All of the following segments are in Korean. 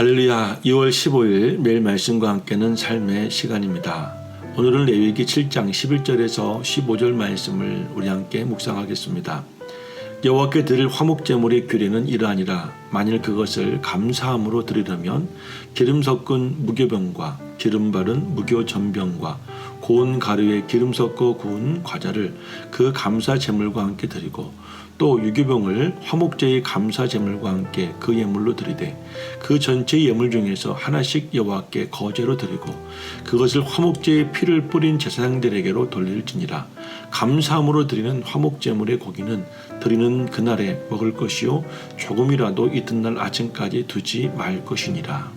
할렐루야 2월 15일 매일 말씀과 함께는 삶의 시간입니다. 오늘은 레위기 7장 11절에서 15절 말씀을 우리 함께 묵상하겠습니다. 여호와께 드릴 화목 제물의 규례는 이러하니라 만일 그것을 감사함으로 드리려면 기름 섞은 무교병과 기름 바른 무교 전병과 고운 가루에 기름 섞어 구운 과자를 그 감사 제물과 함께 드리고 또 유교병을 화목제의 감사 제물과 함께 그 예물로 드리되 그 전체 예물 중에서 하나씩 여호와께 거제로 드리고 그것을 화목제의 피를 뿌린 제사장들에게로 돌릴지니라. 감사함으로 드리는 화목제물의 고기는 드리는 그날에 먹을 것이요 조금이라도 이튿날 아침까지 두지 말 것이니라.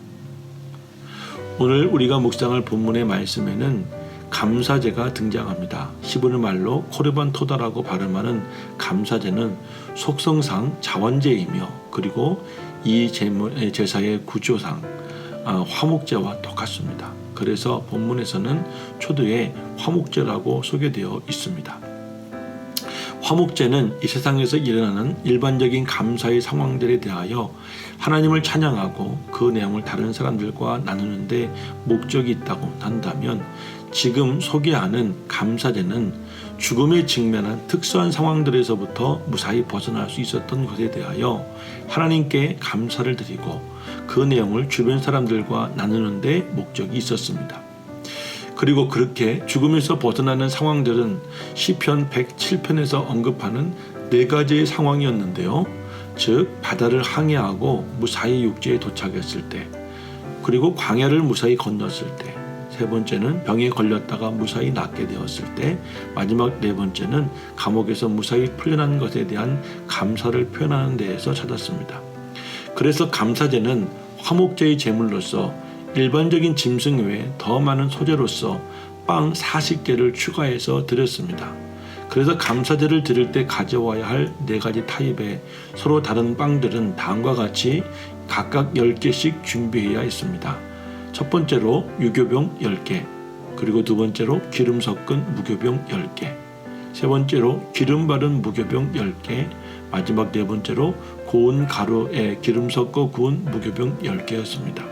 오늘 우리가 묵상할 본문의 말씀에는 감사제가 등장합니다. 히브리 말로 코르반 토다라고 발음하는 감사제는 속성상 자원제이며 그리고 이 제사의 구조상 아, 화목제와 똑같습니다. 그래서 본문에서는 초두에 화목제라고 소개되어 있습니다. 화목제는 이 세상에서 일어나는 일반적인 감사의 상황들에 대하여 하나님을 찬양하고 그 내용을 다른 사람들과 나누는데 목적이 있다고 한다면 지금 소개하는 감사제는 죽음에 직면한 특수한 상황들에서부터 무사히 벗어날 수 있었던 것에 대하여 하나님께 감사를 드리고 그 내용을 주변 사람들과 나누는데 목적이 있었습니다. 그리고 그렇게 죽음에서 벗어나는 상황들은 시편 107편에서 언급하는 네 가지의 상황이었는데요. 즉 바다를 항해하고 무사히 육지에 도착했을 때 그리고 광야를 무사히 건넜을 때 세 번째는 병에 걸렸다가 무사히 낫게 되었을 때, 마지막 네 번째는 감옥에서 무사히 풀려난 것에 대한 감사를 표현하는 데에서 찾았습니다. 그래서 감사제는 화목제의 제물로서 일반적인 짐승 외에 더 많은 소재로서 빵 40개를 추가해서 드렸습니다. 그래서 감사제를 드릴 때 가져와야 할 네 가지 타입의 서로 다른 빵들은 다음과 같이 각각 10개씩 준비해야 했습니다. 첫 번째로 유교병 10개, 그리고 두 번째로 기름 섞은 무교병 10개, 세 번째로 기름 바른 무교병 10개, 마지막 네 번째로 고운 가루에 기름 섞어 구운 무교병 10개였습니다.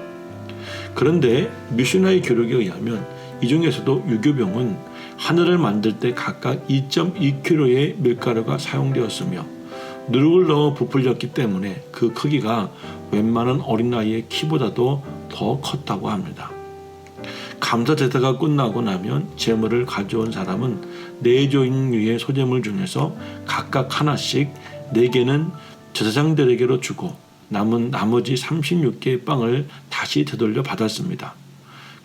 그런데 미슈나의 기록에 의하면 이 중에서도 유교병은 하늘을 만들 때 각각 2.2kg의 밀가루가 사용되었으며 누룩을 넣어 부풀렸기 때문에 그 크기가 웬만한 어린아이의 키보다도 더 컸다고 합니다. 감사 제사가 끝나고 나면 제물을 가져온 사람은 네 종류의 소재물 중에서 각각 하나씩 네 개는 제사장들에게로 주고 남은 나머지 36개의 빵을 다시 되돌려 받았습니다.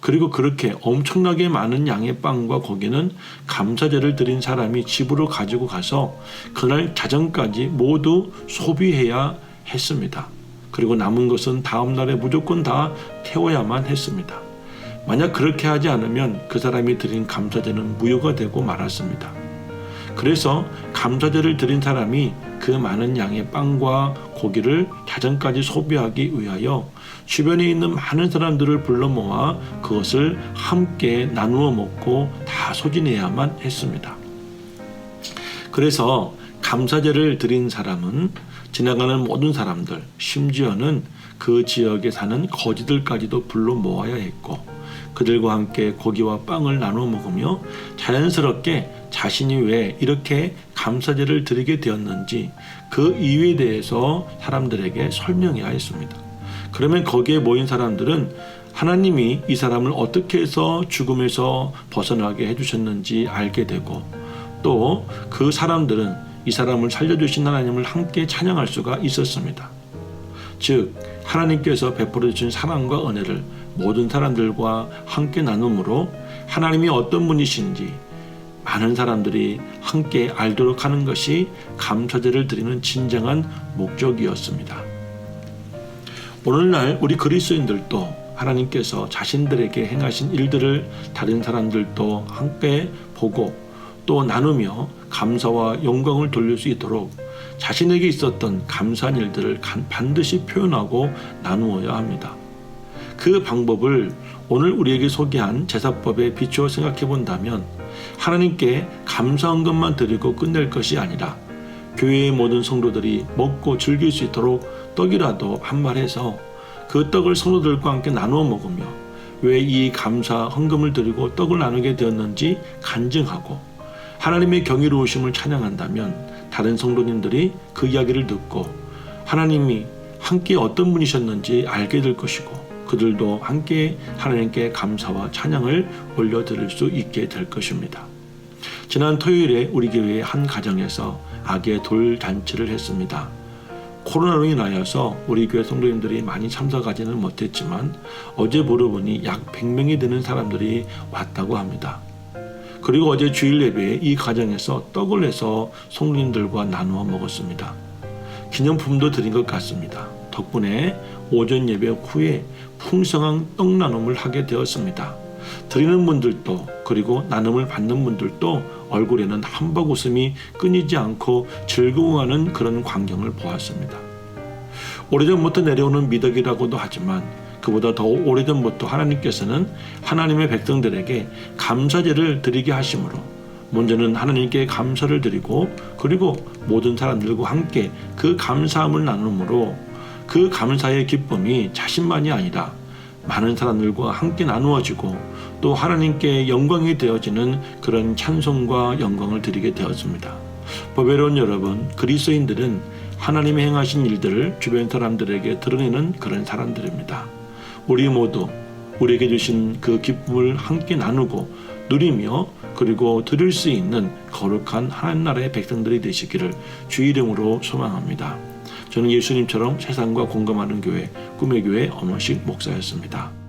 그리고 그렇게 엄청나게 많은 양의 빵과 고기는 감사제를 드린 사람이 집으로 가지고 가서 그날 자정까지 모두 소비해야 했습니다. 그리고 남은 것은 다음 날에 무조건 다 태워야만 했습니다. 만약 그렇게 하지 않으면 그 사람이 드린 감사제는 무효가 되고 말았습니다. 그래서 감사제를 드린 사람이 그 많은 양의 빵과 고기를 자정까지 소비하기 위하여 주변에 있는 많은 사람들을 불러 모아 그것을 함께 나누어 먹고 다 소진해야만 했습니다. 그래서 감사제를 드린 사람은 지나가는 모든 사람들, 심지어는 그 지역에 사는 거지들까지도 불러 모아야 했고, 그들과 함께 고기와 빵을 나눠 먹으며 자연스럽게 자신이 왜 이렇게 감사제를 드리게 되었는지 그 이유에 대해서 사람들에게 설명해야 했습니다. 그러면 거기에 모인 사람들은 하나님이 이 사람을 어떻게 해서 죽음에서 벗어나게 해주셨는지 알게 되고 또 그 사람들은 이 사람을 살려주신 하나님을 함께 찬양할 수가 있었습니다. 즉, 하나님께서 베풀어 주신 사랑과 은혜를 모든 사람들과 함께 나눔으로 하나님이 어떤 분이신지 많은 사람들이 함께 알도록 하는 것이 감사제를 드리는 진정한 목적이었습니다. 오늘날 우리 그리스도인들도 하나님께서 자신들에게 행하신 일들을 다른 사람들도 함께 보고 또 나누며 감사와 영광을 돌릴 수 있도록 자신에게 있었던 감사한 일들을 반드시 표현하고 나누어야 합니다. 그 방법을 오늘 우리에게 소개한 제사법에 비추어 생각해 본다면 하나님께 감사한 것만 드리고 끝낼 것이 아니라 교회의 모든 성도들이 먹고 즐길 수 있도록 떡이라도 한 말 해서 그 떡을 성도들과 함께 나누어 먹으며 왜 이 감사 헌금을 드리고 떡을 나누게 되었는지 간증하고 하나님의 경이로우심을 찬양한다면 다른 성도님들이 그 이야기를 듣고 하나님이 함께 어떤 분이셨는지 알게 될 것이고 그들도 함께 하나님께 감사와 찬양을 올려드릴 수 있게 될 것입니다. 지난 토요일에 우리 교회의 한 가정에서 악의 돌 잔치를 했습니다. 코로나로 인하여서 우리 교회 성도님들이 많이 참석하지는 못했지만 어제 물어보니 약 100명이 되는 사람들이 왔다고 합니다. 그리고 어제 주일 예배에 이 가정에서 떡을 내서 성도님들과 나누어 먹었습니다. 기념품도 드린 것 같습니다. 덕분에 오전 예배 후에 풍성한 떡 나눔을 하게 되었습니다. 드리는 분들도 그리고 나눔을 받는 분들도 얼굴에는 한박 웃음이 끊이지 않고 즐거워하는 그런 광경을 보았습니다. 오래전부터 내려오는 미덕이라고도 하지만 그보다 더 오래전부터 하나님께서는 하나님의 백성들에게 감사제를 드리게 하심으로 먼저는 하나님께 감사를 드리고 그리고 모든 사람들과 함께 그 감사함을 나눔으로 그 감사의 기쁨이 자신만이 아니라 많은 사람들과 함께 나누어지고 또 하나님께 영광이 되어지는 그런 찬송과 영광을 드리게 되었습니다. 보배로운 여러분, 그리스도인들은 하나님의 행하신 일들을 주변 사람들에게 드러내는 그런 사람들입니다. 우리 모두 우리에게 주신 그 기쁨을 함께 나누고 누리며 그리고 드릴 수 있는 거룩한 하나님 나라의 백성들이 되시기를 주 이름으로 소망합니다. 저는 예수님처럼 세상과 공감하는 교회 꿈의 교회 엄원식 목사였습니다.